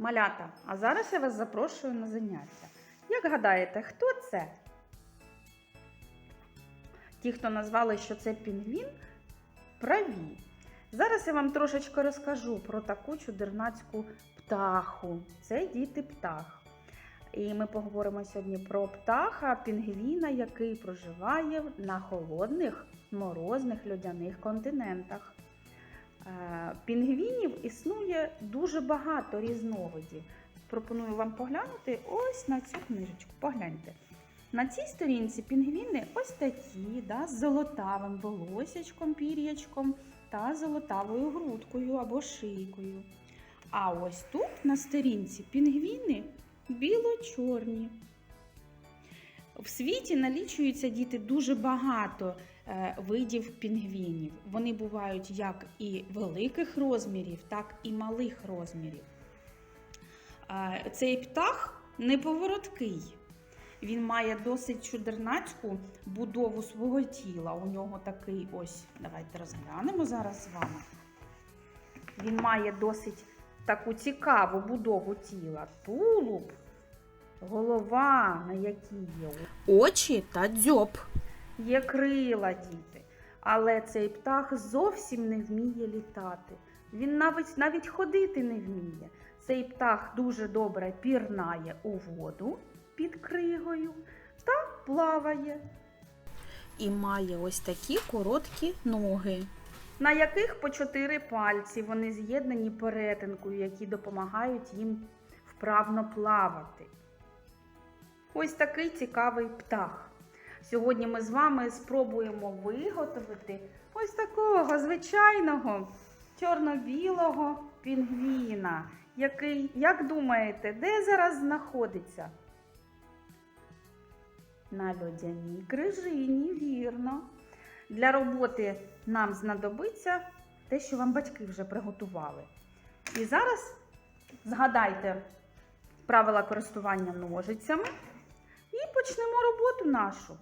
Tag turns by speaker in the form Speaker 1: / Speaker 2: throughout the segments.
Speaker 1: Малята, а зараз я вас запрошую на заняття. Як гадаєте, хто це? Ті, хто назвали, що це пінгвін, праві. Зараз я вам трошечки розкажу про таку чудернацьку птаху. Це діти птах. І ми поговоримо сьогодні про птаха пінгвіна, який проживає на холодних морозних льодяних континентах. Е, Пінгвінів існує дуже багато різновидів. Пропоную вам поглянути ось на цю книжечку. Погляньте. На цій сторінці пінгвіни ось такі, да, з золотавим волосячком, пір'ячком та золотавою грудкою або шийкою. А ось тут на сторінці пінгвіни біло-чорні. В світі налічується діти дуже багато видів пінгвінів. Вони бувають як і великих розмірів, так і малих розмірів. Е, Цей птах неповороткий. Він має досить чудернацьку будову свого тіла. У нього такий ось, давайте розглянемо зараз з вами. Він має досить таку цікаву будову тіла. Тулуб, голова, на якій є очі та дзьоб. Є крила діти. Але цей птах зовсім не вміє літати. Він навіть навіть ходити не вміє. Цей птах дуже добре пірнає у воду під кригою та плаває. І має ось такі короткі ноги, на яких по чотири пальці вони з'єднані перетинкою, які допомагають їм вправно плавати. Ось такий цікавий птах. Сьогодні ми з вами спробуємо виготовити ось такого звичайного чорно-білого пінгвіна, який, як думаєте, де зараз знаходиться? На льодяній крижині, вірно. Для роботи нам знадобиться те, що вам батьки вже приготували. І зараз згадайте правила користування ножицями і почнемо роботу нашу.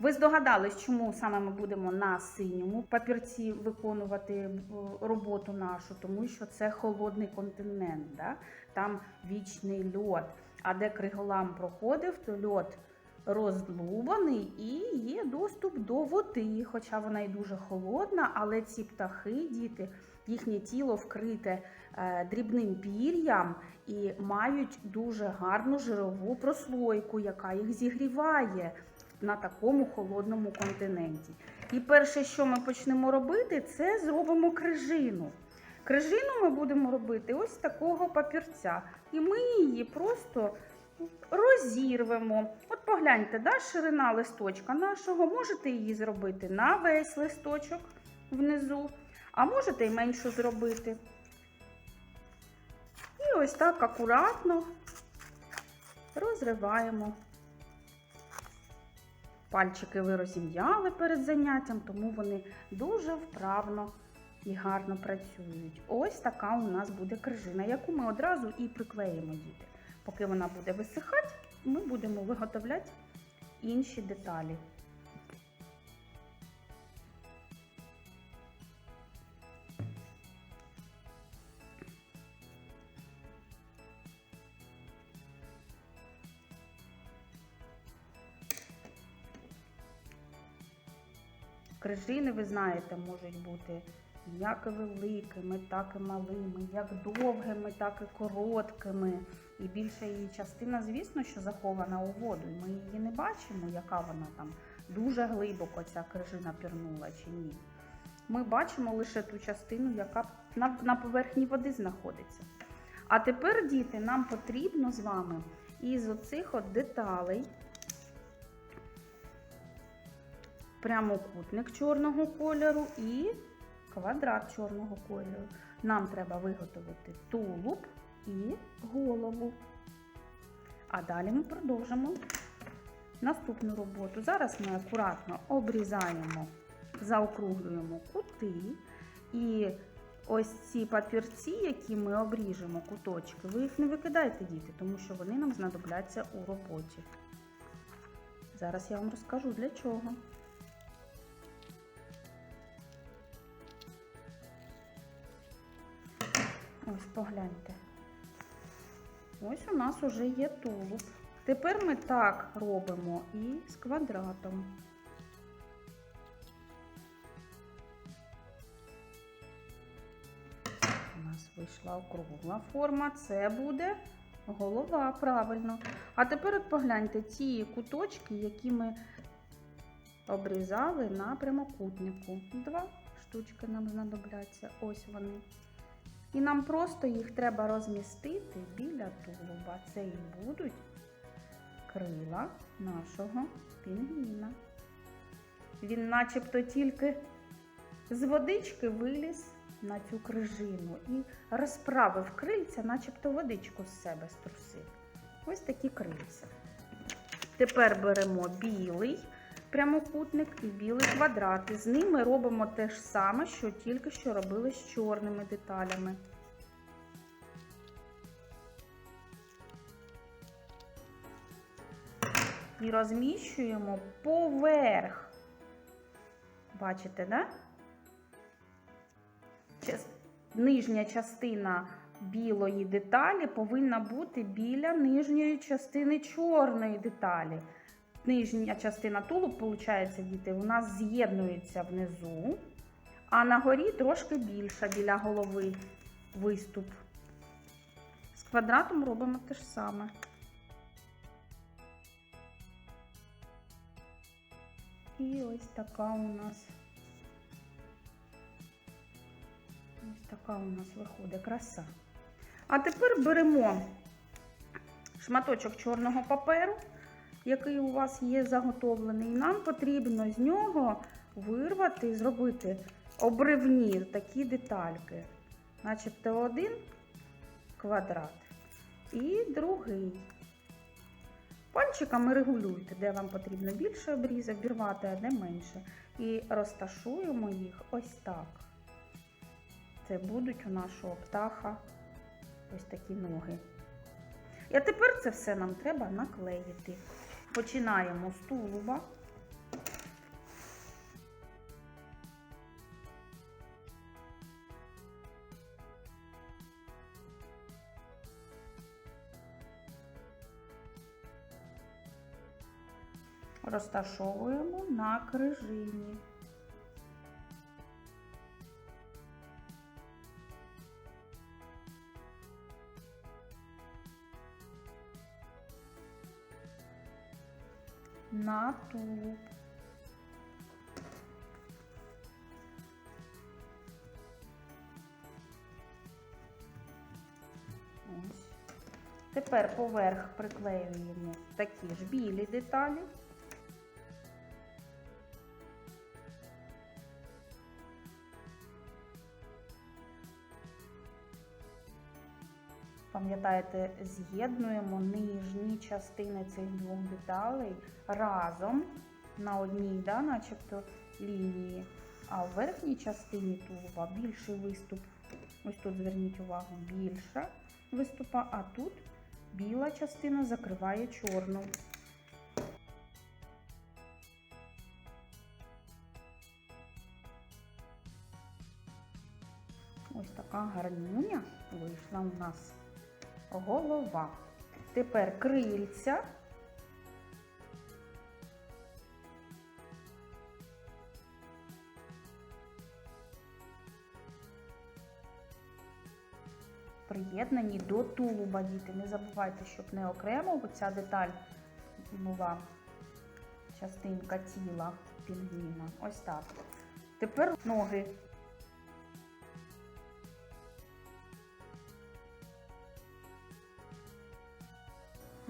Speaker 1: Ви здогадались, чому саме ми будемо на синьому папірці виконувати е, роботу нашу, тому що це холодний континент, да? там вічний льод. А де криголам проходив, то льод роздлубаний і є доступ до води, хоча вона і дуже холодна, але ці птахи, діти, їхнє тіло вкрите е, дрібним пір'ям і мають дуже гарну жирову прослойку, яка їх зігріває на такому холодному континенті. І перше, що ми почнемо робити, це зробимо крижину. Крижину ми будемо робити ось такого папірця. І ми її просто розірвемо. От погляньте, да, ширина листочка нашого. Можете її зробити на весь листочок внизу, а можете й меншу зробити. І ось так акуратно розриваємо. Пальчики ви розім'яли перед заняттям, тому вони дуже вправно і гарно працюють. Ось така у нас буде крижина, яку ми одразу і приклеїмо діти. Поки вона буде висихати, ми будемо виготовляти інші деталі. Крижини, ви знаєте, можуть бути як великими, так і малими, як довгими, так і короткими. І більша її частина, звісно, що захована у воду. Ми її не бачимо, яка вона там дуже глибоко ця крижина пірнула чи ні. Ми бачимо лише ту частину, яка на, поверхні води знаходиться. А тепер, діти, нам потрібно з вами із оцих от деталей прямокутник чорного кольору і квадрат чорного кольору. Нам треба виготовити тулуб і голову. А далі ми продовжимо наступну роботу. Зараз ми акуратно обрізаємо, заокруглюємо кути. І ось ці папірці, які ми обріжемо, куточки, ви їх не викидайте, діти, тому що вони нам знадобляться у роботі. Зараз я вам розкажу для чого. Ось погляньте. Ось у нас уже є тулуб. Тепер ми так робимо і з квадратом. У нас вийшла округла форма. Це буде голова, правильно. А тепер от погляньте ті куточки, які ми обрізали на прямокутнику. Два штучки нам знадобляться. Ось вони. І нам просто їх треба розмістити біля тулуба. Це і будуть крила нашого пінгвіна. Він начебто тільки з водички виліз на цю крижину і розправив крильця, начебто водичку з себе струсив. Ось такі крильця. Тепер беремо білий прямокутник і білий квадрат. І з ними робимо те ж саме, що тільки що робили з чорними деталями. І розміщуємо поверх. Бачите, да? Час- Нижня частина білої деталі повинна бути біля нижньої частини чорної деталі. Нижня частина тулуб, виходить, діти, у нас з'єднується внизу, а на горі трошки більша біля голови виступ. З квадратом робимо те ж саме. І ось така у нас. Ось така у нас виходить краса. А тепер беремо шматочок чорного паперу, який у вас є заготовлений. Нам потрібно з нього вирвати і зробити обривні такі детальки. Начебто один квадрат і другий. Пальчиками регулюйте, де вам потрібно більше обріза, обірвати, а де менше. І розташуємо їх ось так. Це будуть у нашого птаха ось такі ноги. І тепер це все нам треба наклеїти. Починаємо з тулуба. Розташовуємо на крижині. На тулуб. Тепер поверх приклеюємо такі ж білі деталі. Пам'ятаєте, з'єднуємо нижні частини цих двох деталей разом на одній, да, начебто лінії, а в верхній частині тулуба більший виступ. Ось тут зверніть увагу, більша виступа, а тут біла частина закриває чорну. Ось така гарнюня вийшла у нас голова. Тепер крильця. Приєднані до тулуба, діти. Не забувайте, щоб не окремо, бо ця деталь була частинка тіла пінгвіна. Ось так. Тепер ноги.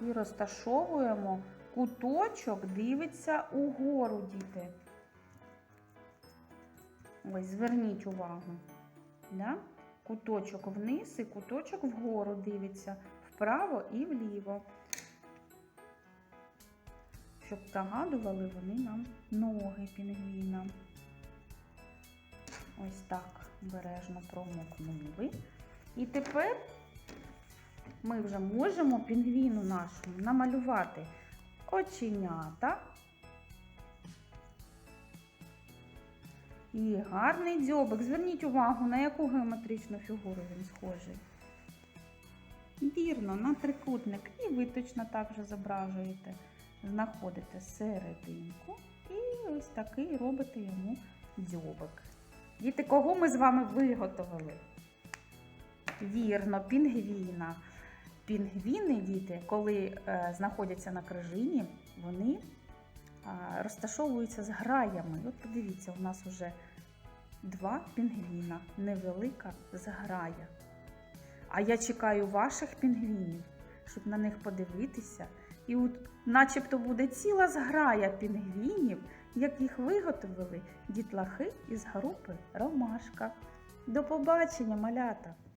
Speaker 1: І розташовуємо куточок, дивиться угору, діти. Ось, зверніть увагу. Да? Куточок вниз і куточок вгору дивиться, вправо і вліво. Щоб нагадували вони нам ноги пінгвіна. Ось так бережно промокнули. І тепер ми вже можемо пінгвіну нашому намалювати оченята. І гарний дзьобик. Зверніть увагу, на яку геометричну фігуру він схожий. Вірно, на трикутник. І ви точно так же зображуєте. Знаходите серединку і ось такий робите йому дзьобик. Діти, кого ми з вами виготовили? Вірно, пінгвіна. Пінгвіни, діти, коли е, знаходяться на крижині, вони а, розташовуються з граями. От подивіться, у нас вже два пінгвіна, невелика зграя. А я чекаю ваших пінгвінів, щоб на них подивитися. І от, начебто буде ціла зграя пінгвінів, як їх виготовили дітлахи із групи Ромашка. До побачення, малята!